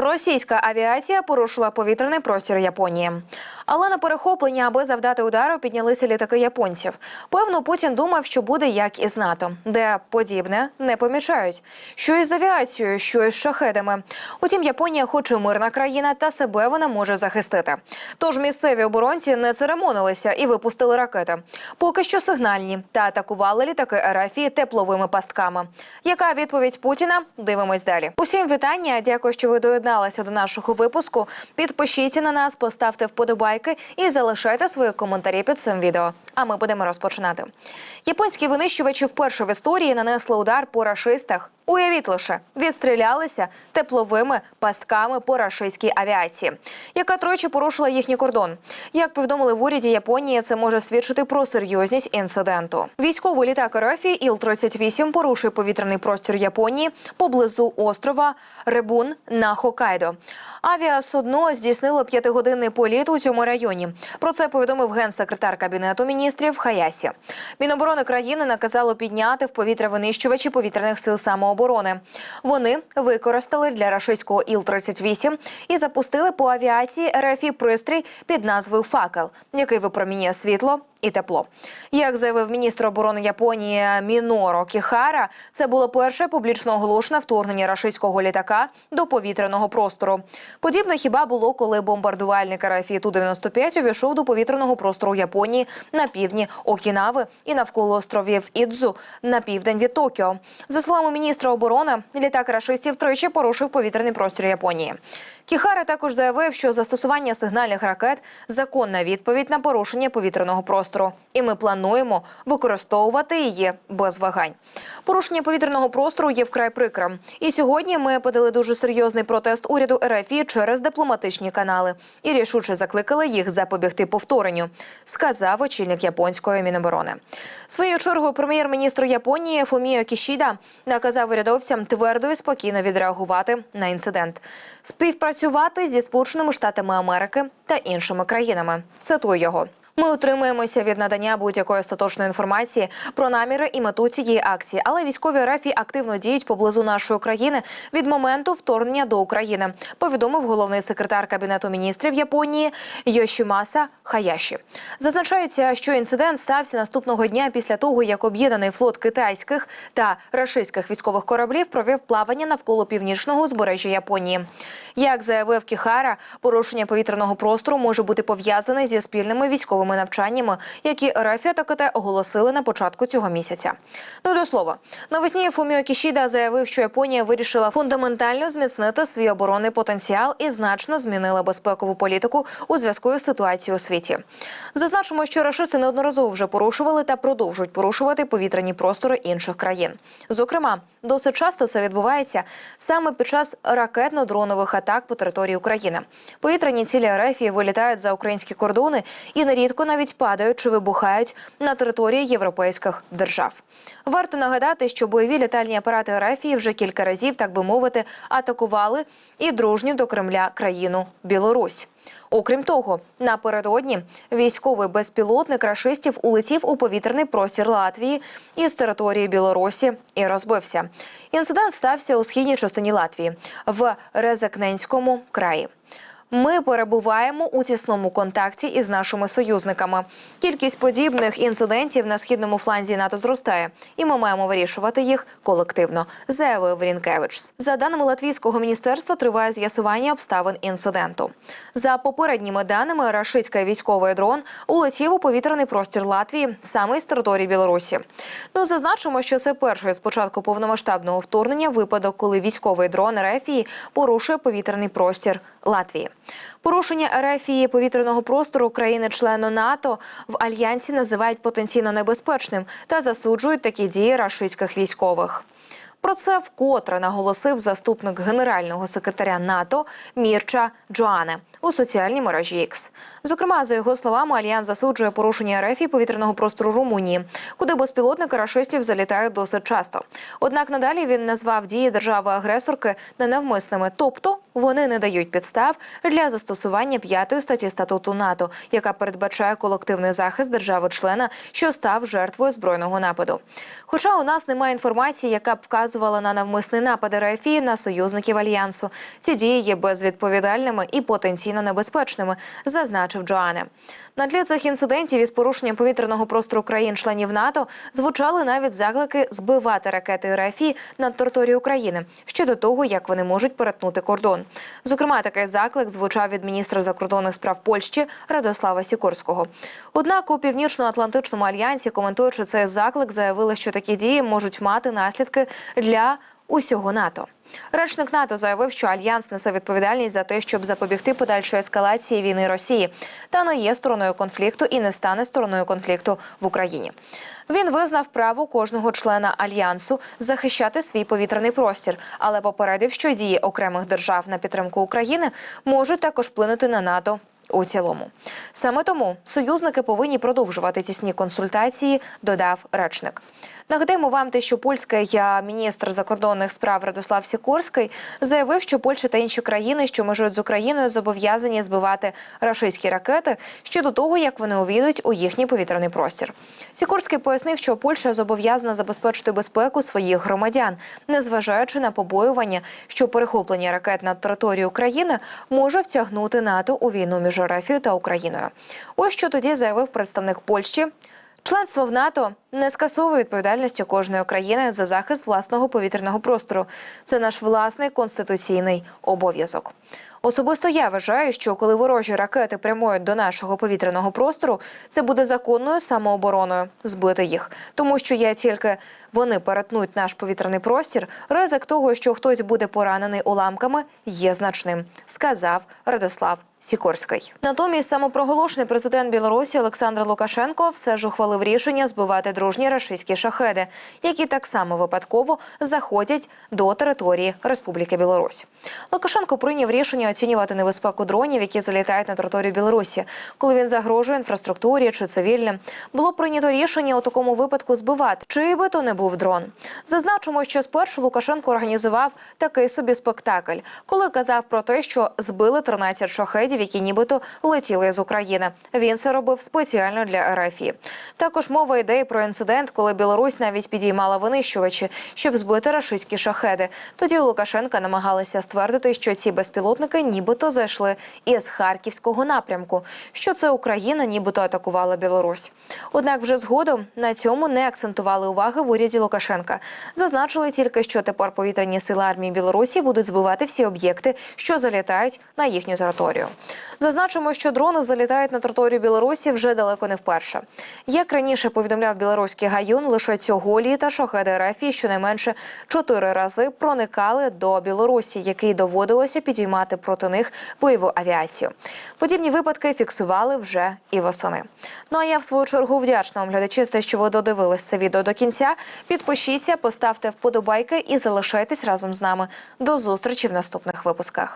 Російська авіація порушила повітряний простір Японії. Але на перехоплення, аби завдати удару, піднялися літаки японців. Певно, Путін думав, що буде як із НАТО, де подібне не помічають. Що із авіацією, що із шахедами. Утім, Японія, хоч і мирна країна, та себе вона може захистити. Тож місцеві оборонці не церемонилися і випустили ракети. Поки що сигнальні та атакували літаки РФ тепловими пастками. Яка відповідь Путіна? Дивимось далі. Усім вітання. Дякую, що ви доєдналися до нашого випуску. Підпишіться на нас, поставте вподобайки і залишайте свої коментарі під цим відео. А ми будемо розпочинати. Японські винищувачі вперше в історії нанесли удар по рашистах. Уявіть лише, відстрілялися тепловими пастками по рашистській авіації, яка тричі порушила їхній кордон. Як повідомили в уряді Японії, це може свідчити про серйозність інциденту. Військовий літак РФ Іл-38 порушив повітряний простір Японії поблизу острова Ребун на Хокайдо. Авіасудно здійснило п'ятигодинний політ у цьому районі. Про це повідомив генсекретар кабінету міністрів Хаясі. Міноборони країни наказало підняти в повітря винищувачі повітряних сил самооборони. Вони використали для рашистського Іл-38 і запустили по авіації РФІ пристрій під назвою Факел, який випромінює світло і тепло. Як заявив міністр оборони Японії Міноро Кіхара, це було перше публічно оголошене вторгнення рашистського літака до повітряного простору. Подібно хіба було, коли бомбардувальник РФІ Ту-95 увійшов до повітряного простору Японії на півдні Окінави і навколо островів Ідзу на південь від Токіо. За словами міністра оборони, літак рашистів тричі порушив повітряний простір Японії. Кіхара також заявив, що застосування сигнальних ракет законна відповідь на порушення повітряного простору, і ми плануємо використовувати її без вагань. Порушення повітряного простору є вкрай прикрим. І сьогодні ми подали дуже серйозний протест уряду РФ через дипломатичні канали і рішуче закликали їх запобігти повторенню, сказав очільник японської міноборони. Своєю чергою прем'єр-міністр Японії Фуміо Кішіда наказав урядовцям твердо і спокійно відреагувати на інцидент, співпрацювати зі Сполученими Штатами Америки та іншими країнами. Цитую його. Ми утримуємося від надання будь-якої остаточної інформації про наміри і мету цієї акції, але військові РФ активно діють поблизу нашої країни від моменту вторгнення до України. Повідомив головний секретар кабінету міністрів Японії Йошімаса Хаяші. Зазначається, що інцидент стався наступного дня після того, як об'єднаний флот китайських та рашистських військових кораблів провів плавання навколо північного узбережжя Японії. Як заявив Кіхара, порушення повітряного простору може бути пов'язане зі спільними військовими навчаннями, які РФ та КТ оголосили на початку цього місяця. Ну до слова, навесні Фуміо Кішіда заявив, що Японія вирішила фундаментально зміцнити свій оборонний потенціал і значно змінила безпекову політику у зв'язку із ситуацією у світі. Зазначимо, що рашисти неодноразово вже порушували та продовжують порушувати повітряні простори інших країн. Зокрема, досить часто це відбувається саме під час ракетно-дронових атак по території України. Повітряні цілі РФ вилітають за українські кордони і нерідко навіть падають чи вибухають на території європейських держав. Варто нагадати, що бойові літальні апарати РФ вже кілька разів, так би мовити, атакували і дружню до Кремля країну Білорусь. Окрім того, напередодні військовий безпілотник рашистів улетів у повітряний простір Латвії із території Білорусі і розбився. Інцидент стався у східній частині Латвії в Резекненському краї. Ми перебуваємо у тісному контакті із нашими союзниками. Кількість подібних інцидентів на східному фланзі НАТО зростає, і ми маємо вирішувати їх колективно, заявив Рінкевич. За даними латвійського міністерства, триває з'ясування обставин інциденту. За попередніми даними, рашистський військовий дрон улетів у повітряний простір Латвії саме з території Білорусі. Ну зазначимо, що це перший з початку повномасштабного вторгнення випадок, коли військовий дрон Рефії порушує повітряний простір Латвії. Порушення Ерефії повітряного простору країни-члени НАТО в альянсі називають потенційно небезпечним та засуджують такі дії рашистських військових. Про це вкотре наголосив заступник генерального секретаря НАТО Мірча Джоане у соціальній мережі X. Зокрема, за його словами, альянс засуджує порушення РФ повітряного простору Румунії, куди безпілотники рашистів залітають досить часто. Однак надалі він назвав дії держави-агресорки ненавмисними, тобто вони не дають підстав для застосування п'ятої статті статуту НАТО, яка передбачає колективний захист держави-члена, що став жертвою збройного нападу. Хоча у нас немає інформації, яка б вказувала вказувала на навмисний напад РФ на союзників альянсу. Ці дії є безвідповідальними і потенційно небезпечними, зазначив Джоане. На тлі цих інцидентів із порушенням повітряного простору країн-членів НАТО звучали навіть заклики збивати ракети РФ над територією України щодо того, як вони можуть перетнути кордон. Зокрема, такий заклик звучав від міністра закордонних справ Польщі Радослава Сікорського. Однак у північно-атлантичному альянсі, коментуючи цей заклик, заявили, що такі дії можуть мати наслідки для усього НАТО. Речник НАТО заявив, що альянс несе відповідальність за те, щоб запобігти подальшої ескалації війни Росії, та не є стороною конфлікту і не стане стороною конфлікту в Україні. Він визнав право кожного члена альянсу захищати свій повітряний простір, але попередив, що дії окремих держав на підтримку України можуть також вплинути на НАТО. У цілому саме тому союзники повинні продовжувати тісні консультації, додав речник. Нагадаємо вам те, що польський е, міністр закордонних справ Радослав Сікорський заявив, що Польща та інші країни, що межують з Україною, зобов'язані збивати рашистські ракети ще до того, як вони увійдуть у їхній повітряний простір. Сікорський пояснив, що Польща зобов'язана забезпечити безпеку своїх громадян, незважаючи на побоювання, що перехоплення ракет над територією України може втягнути НАТО у війну між РФ та Україною. Ось що тоді заявив представник Польщі. Членство в НАТО не скасовує відповідальності кожної країни за захист власного повітряного простору. Це наш власний конституційний обов'язок. Особисто я вважаю, що коли ворожі ракети прямують до нашого повітряного простору, це буде законною самообороною збити їх, тому що є тільки вони перетнуть наш повітряний простір. Ризик того, що хтось буде поранений уламками, є значним, сказав Радослав Сікорський. Натомість самопроголошений президент Білорусі Олександр Лукашенко все ж ухвалив рішення збивати дружні рашистські шахеди, які так само випадково заходять до території Республіки Білорусь. Лукашенко прийняв рішення оцінювати небезпеку дронів, які залітають на територію Білорусі, коли він загрожує інфраструктурі чи цивільним. Було прийнято рішення у такому випадку збивати, чий би то не був дрон. Зазначимо, що спершу Лукашенко організував такий собі спектакль, коли казав про те, що збили 13 шахедів, які нібито летіли з України. Він це робив спеціально для РФІ. Також мова йде про інцидент, коли Білорусь навіть підіймала винищувачі, щоб збити рашистські шахеди. Тоді у Лукашенка намагалися ствердити, що ці безпілотники нібито зайшли із харківського напрямку, що це Україна нібито атакувала Білорусь. Однак вже згодом на цьому не акцентували уваги в уряді Лукашенка. Зазначили тільки, що тепер повітряні сили армії Білорусі будуть збивати всі об'єкти, що залітають на їхню територію. Зазначимо, що дрони залітають на територію Білорусі вже далеко не вперше. Як раніше повідомляв білоруський гаюн, лише цього літа шахеди РФ щонайменше чотири рази проникали до Білорусі, який доводилося підіймати проти них бойову авіацію. Подібні випадки фіксували вже і восени. Ну а я в свою чергу вдячна вам глядачі, за те, що ви додивились це відео до кінця. Підпишіться, поставте вподобайки і залишайтесь разом з нами. До зустрічі в наступних випусках.